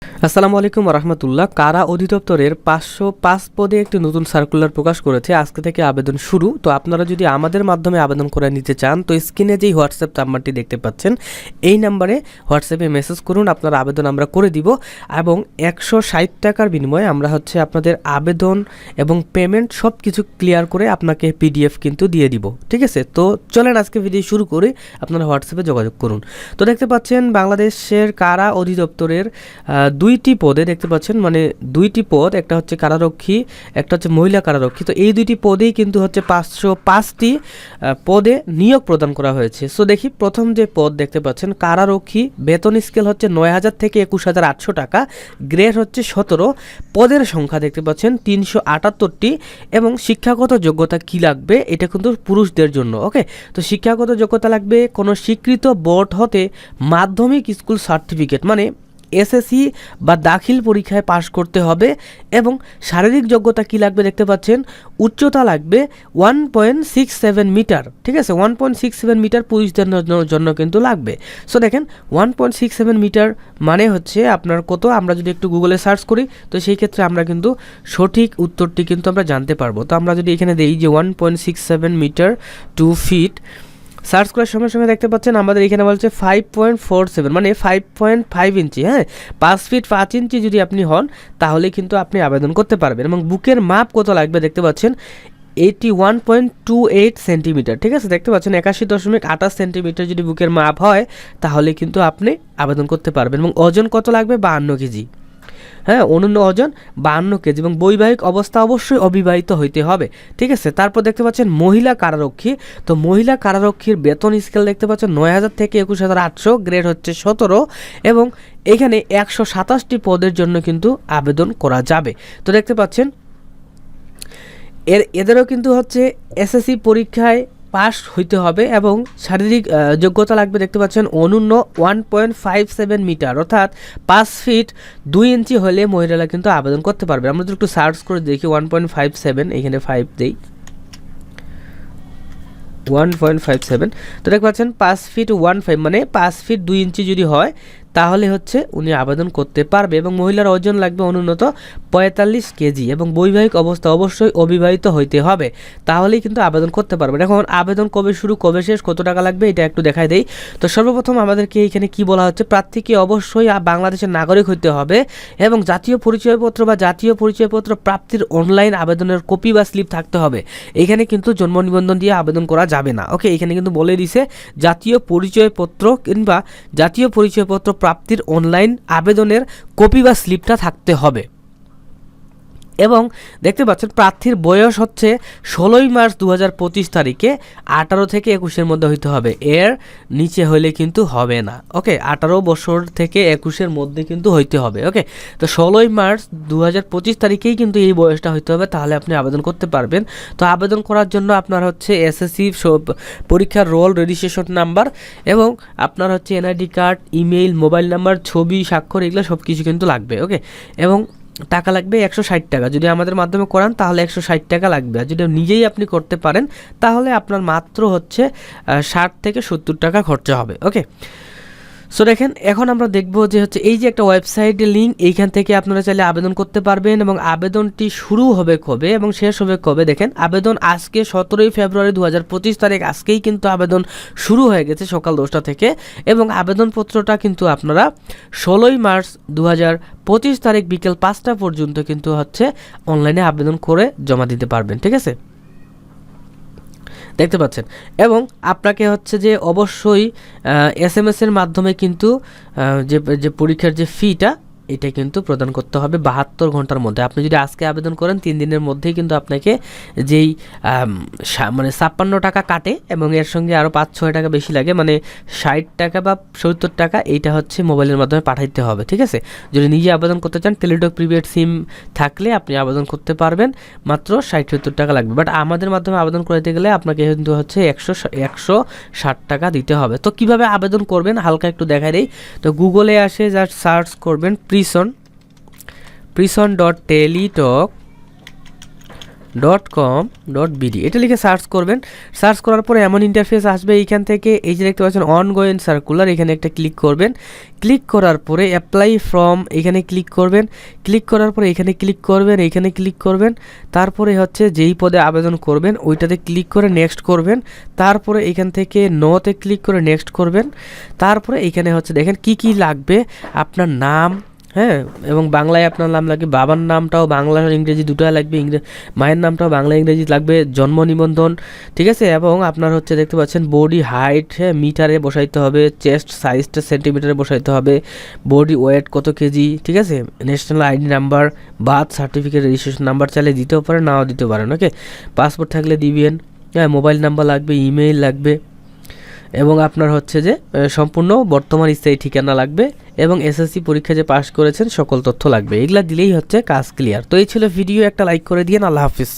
আসসালামু আলাইকুম রহমতুল্লাহ কারা অধিদপ্তরের পাঁচশো পাঁচ পদে একটি নতুন সার্কুলার প্রকাশ করেছে? আজকে থেকে আবেদন শুরু। তো আপনারা যদি আমাদের মাধ্যমে আবেদন করে নিতে চান, তো স্ক্রিনে যেই হোয়াটসঅ্যাপ নাম্বারটি দেখতে পাচ্ছেন, এই নাম্বারে হোয়াটসঅ্যাপে মেসেজ করুন, আপনার আবেদন আমরা করে দিব এবং একশো ষাট টাকার বিনিময়ে আমরা হচ্ছে আপনাদের আবেদন এবং পেমেন্ট সব কিছু ক্লিয়ার করে আপনাকে পিডিএফ কিন্তু দিয়ে দিব। ঠিক আছে? তো চলেন আজকে ভিডিও শুরু করে আপনারা হোয়াটসঅ্যাপে যোগাযোগ করুন। তো দেখতে পাচ্ছেন, বাংলাদেশের কারা অধিদপ্তরের দুইটি পদে দেখতে পাচ্ছেন মানে দুইটি পদ, একটা হচ্ছে কারারক্ষী, একটা হচ্ছে মহিলা কারারক্ষী। তো এই দুইটি পদেই কিন্তু হচ্ছে পাঁচশো পাঁচটি পদে নিয়োগ প্রদান করা হয়েছে। সো দেখি প্রথম যে পদ দেখতে পাচ্ছেন, কারারক্ষী, বেতন স্কেল হচ্ছে নয় হাজার থেকে একুশ হাজার আটশো টাকা, গ্রেড হচ্ছে সতেরো। পদের সংখ্যা দেখতে পাচ্ছেন, তিনশো আটাত্তরটি, এবং শিক্ষাগত যোগ্যতা কি লাগবে, এটা কিন্তু পুরুষদের জন্য ওকে তো শিক্ষাগত যোগ্যতা লাগবে কোনো স্বীকৃত বোর্ড হতে মাধ্যমিক স্কুল সার্টিফিকেট মানে এসএসসি বা দাখিল পরীক্ষায় পাশ করতে হবে এবং শারীরিক যোগ্যতা কি লাগবে দেখতে পাচ্ছেন? উচ্চতা লাগবে one point six seven metre ঠিক আছে? One point six seven metre পুরুষদের জন্য- কিন্তু লাগবে। সো দেখেন one point six seven metre মানে হচ্ছে আপনার কত? আমরা যদি একটু গুগলে সার্চ করি, তো সেই ক্ষেত্রে আমরা কিন্তু সঠিক উত্তরটি কিন্তু আমরা জানতে পারব। তো আমরা যদি এখানে দেই যে one point six seven metre to feet search করার সঙ্গে সঙ্গে দেখতে পাচ্ছেন আমাদের এখানে বলছে ফাইভ পয়েন্ট ফোর সেভেন মানে ফাইভ পয়েন্ট ফাইভ ইঞ্চি হ্যাঁ? পাঁচ ফিট পাঁচ ইঞ্চি যদি আপনি হন, তাহলে কিন্তু আপনি আবেদন করতে পারবেন এবং বুকের মাপ কত লাগবে দেখতে পাচ্ছেন eighty one point two eight centimetre ঠিক আছে? দেখতে পাচ্ছেন একাশি দশমিক আঠাশ সেন্টিমিটার যদি বুকের মাপ হয়, তাহলে কিন্তু আপনি আবেদন করতে পারবেন এবং ওজন কত লাগবে বাহান্ন কেজি। হ্যাঁ অনন্য ওজন বাহান্ন কেজি এবং বৈবাহিক অবস্থা অবশ্যই অবিবাহিত হইতে হবে। ঠিক আছে? তারপর দেখতে পাচ্ছেন মহিলা কারারক্ষী। তো মহিলা কারারক্ষীর বেতন স্কেল দেখতে পাচ্ছেন নয় হাজার থেকে একুশ হাজার আটশো গ্রেড হচ্ছে সতেরো এবং এখানে একশো সাতাশটি পদের জন্য কিন্তু আবেদন করা যাবে। তো দেখতে পাচ্ছেন, এর, এদেরও কিন্তু হচ্ছে এসএসসি পরীক্ষায় পাস হইতে হবে এবং শারীরিক যোগ্যতা লাগবে দেখতে পাচ্ছেন অনূন্য one point five seven metre অর্থাৎ পাঁচ ফিট দুই ইঞ্চি হলে মহিলারা কিন্তু আবেদন করতে পারবে। আমরা যদি একটু সার্চ করে দেখি ওয়ান পয়েন্ট ফাইভ সেভেন এখানে ফাইভ দিই। ওয়ান পয়েন্ট ফাইভ সেভেন তো দেখতে পাচ্ছেন পাঁচ ফিট ওয়ান ফাইভ মানে পাঁচ ফিট দুই ইঞ্চি যদি হয় তাহলে হচ্ছে উনি আবেদন করতে পারবে এবং মহিলার ওজন লাগবে অনুন্নত পঁয়তাল্লিশ কেজি এবং বৈবাহিক অবস্থা অবশ্যই অবিবাহিত হইতে হবে। তাহলেই কিন্তু আবেদন করতে পারবেন। এখন আবেদন কবে শুরু, কবে শেষ, কত টাকা লাগবে এটা একটু দেখাই দেই। তো সর্বপ্রথম আমাদেরকে এইখানে কি বলা হচ্ছে, প্রার্থীকে অবশ্যই বাংলাদেশের নাগরিক হইতে হবে এবং জাতীয় পরিচয়পত্র বা জাতীয় পরিচয়পত্র প্রাপ্তির অনলাইন আবেদনের কপি বা স্লিপ থাকতে হবে। এখানে কিন্তু জন্ম নিবন্ধন দিয়ে আবেদন করা যাবে না। ওকে এখানে কিন্তু বলে দিছে, জাতীয় পরিচয়পত্র কিংবা জাতীয় পরিচয়পত্র প্রাপ্তির অনলাইন আবেদনের কপি বা স্লিপটা থাকতে হবে। এবং দেখতে পাচ্ছেন প্রার্থীর বয়স হচ্ছে ষোলোই মার্চ দু হাজার পঁচিশ তারিখে আঠারো থেকে একুশের মধ্যে হইতে হবে। এর নিচে হলে কিন্তু হবে না। ওকে, আঠারো বছর থেকে একুশের মধ্যে কিন্তু হইতে হবে, ওকে? তো ষোলোই মার্চ দু হাজার পঁচিশ তারিখেই কিন্তু এই বয়সটা হইতে হবে, তাহলে আপনি আবেদন করতে পারবেন। তো আবেদন করার জন্য আপনার হচ্ছে এসএসসি পরীক্ষার রোল রেজিস্ট্রেশন নাম্বার এবং আপনার হচ্ছে NID card, email, mobile number, ছবি, স্বাক্ষর, এগুলো সব কিছু কিন্তু লাগবে, ওকে? এবং টাকা লাগবে একশো ষাট টাকা। যদি আমাদের মাধ্যমে করান, তাহলে একশো ষাট টাকা লাগবে। আর যদি নিজেই আপনি করতে পারেন, তাহলে আপনার মাত্র হচ্ছে ষাট থেকে সত্তর টাকা খরচা হবে ওকে সো দেখেন, এখন আমরা দেখব যে হচ্ছে এই যে একটা ওয়েবসাইটের লিঙ্ক এইখান থেকে আপনারা চাইলে আবেদন করতে পারবেন এবং আবেদনটি শুরু হবে কবে এবং শেষ হবে কবে? দেখেন, আবেদন আজকে সতেরোই ফেব্রুয়ারি দু হাজার পঁচিশ তারিখ, আজকেই কিন্তু আবেদন শুরু হয়ে গেছে সকাল দশটা থেকে এবং আবেদনপত্রটা কিন্তু আপনারা ষোলোই মার্চ দু পঁচিশ তারিখ বিকেল পাঁচটা পর্যন্ত কিন্তু হচ্ছে অনলাইনে আবেদন করে জমা দিতে পারবেন, ঠিক আছে? দেখতে পাচ্ছেন। এবং আপনাকে হচ্ছে যে অবশ্যই এস এম এস এর মাধ্যমে কিন্তু যে যে পরীক্ষার যে ফিটা এটা কিন্তু প্রদান করতে হবে বাহাত্তর ঘণ্টার মধ্যে। আপনি যদি আজকে আবেদন করেন, তিন দিনের মধ্যেই কিন্তু আপনাকে যেই মানে ছাপ্পান্ন টাকা কাটে এবং এর সঙ্গে আরও পাঁচ, ছয় টাকা বেশি লাগে মানে ষাট টাকা বা সত্তর টাকা, এইটা হচ্ছে মোবাইলের মাধ্যমে পাঠাইতে হবে, ঠিক আছে? যদি নিজে আবেদন করতে চান, টেলিটক প্রিপেড সিম থাকলে আপনি আবেদন করতে পারবেন, মাত্র ষাট, সত্তর টাকা লাগবে। বাট আমাদের মাধ্যমে আবেদন করতে গেলে আপনাকে কিন্তু হচ্ছে একশো একশো ষাট টাকা দিতে হবে। তো কীভাবে আবেদন করবেন, হালকা একটু দেখাই দেই। তো গুগলে আসে জাস্ট সার্চ করবেন prison prison dot teletalk dot com dot BD এটা লিখে সার্চ করবেন। সার্চ করার পরে এমন ইন্টারফেস আসবে এইখান থেকে। এই যে দেখতে পাচ্ছেন অন গোয়েন সার্কুলার এখানে একটা ক্লিক করবেন। ক্লিক করার পরে অ্যাপ্লাই ফ্রম এখানে ক্লিক করবেন। ক্লিক করার পরে এখানে ক্লিক করবেন, এখানে ক্লিক করবেন। তারপরে হচ্ছে যেই পদে আবেদন করবেন, ওইটাতে ক্লিক করে নেক্সট করবেন। তারপরে এখান থেকে নোতে ক্লিক করে নেক্সট করবেন। তারপরে এখানে হচ্ছে দেখেন কি কি লাগবে। আপনার নাম হ্যাঁ এবং বাংলায় আপনার নাম লাগবে, বাবার নামটাও বাংলা ইংরেজি দুটোই লাগবে ইংরেজি মায়ের নামটাও বাংলা ইংরেজি লাগবে, জন্ম নিবন্ধন, ঠিক আছে? এবং আপনার হচ্ছে দেখতে পাচ্ছেন বডি হাইট হ্যাঁ মিটারে বসাইতে হবে চেস্ট সাইজটা সেন্টিমিটারে বসাইতে হবে বডি ওয়েট কত কেজি, ঠিক আছে? National ID number birth certificate registration number চাইলে দিতেও পারেন, নাও দিতে পারেন ওকে পাসপোর্ট থাকলে দিবেন হ্যাঁ মোবাইল নাম্বার লাগবে ইমেইল লাগবে এবং আপনার হচ্ছে যে সম্পূর্ণ বর্তমান স্থায়ী ঠিকানা লাগবে এবং এসএসসি পরীক্ষা যে পাশ করেছেন, সকল তথ্য লাগবে। এগুলা দিলেই হচ্ছে কাজ ক্লিয়ার তো এই ছিল ভিডিও, একটা লাইক করে দিয়েন, আল্লাহ হাফিজ।